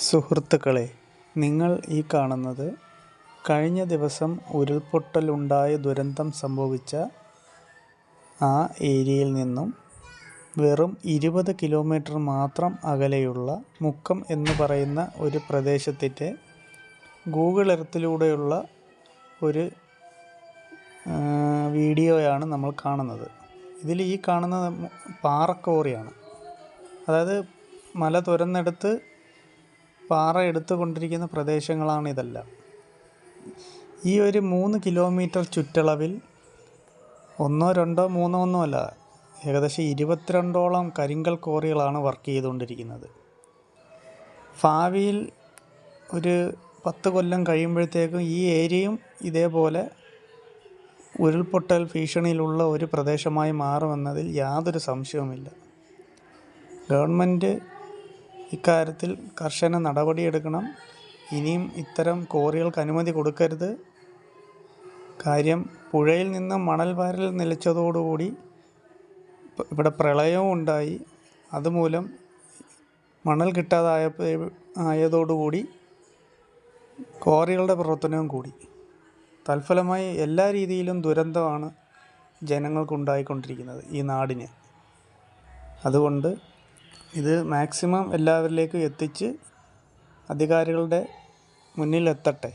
സുഹൃത്തുക്കളെ നിങ്ങൾ ഈ കാണുന്നത് കഴിഞ്ഞ ദിവസം ഉരുൾപൊട്ടലുണ്ടായ ദുരന്തം സംഭവിച്ച ആ ഏരിയയിൽ നിന്നും വെറും ഇരുപത് കിലോമീറ്റർ മാത്രം അകലെയുള്ള മുക്കം എന്ന് പറയുന്ന ഒരു പ്രദേശത്തിന്റെ ഗൂഗിൾ എർത്തിലൂടെയുള്ള ഒരു വീഡിയോയാണ് നമ്മൾ കാണുന്നത്. ഇതിൽ ഈ കാണുന്ന പാറക്കോറിയാണ്. അതായത് മല തുരന്നെടുത്ത് പാറ എടുത്തുകൊണ്ടിരിക്കുന്ന പ്രദേശങ്ങളാണ് ഇതെല്ലാം. ഈ ഒരു മൂന്ന് കിലോമീറ്റർ ചുറ്റളവിൽ ഒന്നോ രണ്ടോ മൂന്നോ ഒന്നോ അല്ല ഏകദേശം ഇരുപത്തിരണ്ടോളം കരിങ്കൽ കോറികളാണ് വർക്ക് ചെയ്തുകൊണ്ടിരിക്കുന്നത്. ഭാവിയിൽ ഒരു പത്ത് കൊല്ലം കഴിയുമ്പോഴത്തേക്കും ഈ ഏരിയയും ഇതേപോലെ ഉരുൾപൊട്ടൽ ഭീഷണിയിലുള്ള ഒരു പ്രദേശമായി മാറുമെന്നതിൽ യാതൊരു സംശയവുമില്ല. ഗവൺമെന്റ് ഇക്കാര്യത്തിൽ കർശന നടപടിയെടുക്കണം. ഇനിയും ഇത്തരം കോറികൾക്ക് അനുമതി കൊടുക്കരുത്. കാര്യം പുഴയിൽ നിന്ന് മണൽ വാരൽ നിലച്ചതോടുകൂടി ഇവിടെ പ്രളയവും ഉണ്ടായി. അതുമൂലം മണൽ കിട്ടാതായ ആയതോടുകൂടി ക്വാറികളുടെ പ്രവർത്തനവും കൂടി. തൽഫലമായി എല്ലാ രീതിയിലും ദുരന്തമാണ് ജനങ്ങൾക്കുണ്ടായിക്കൊണ്ടിരിക്കുന്നത് ഈ നാടിന്. അതുകൊണ്ട് ഇത് മാക്സിമം എല്ലാവരിലേക്കും എത്തിച്ച് അധികാരികളുടെ മുന്നിലെത്തട്ടെ.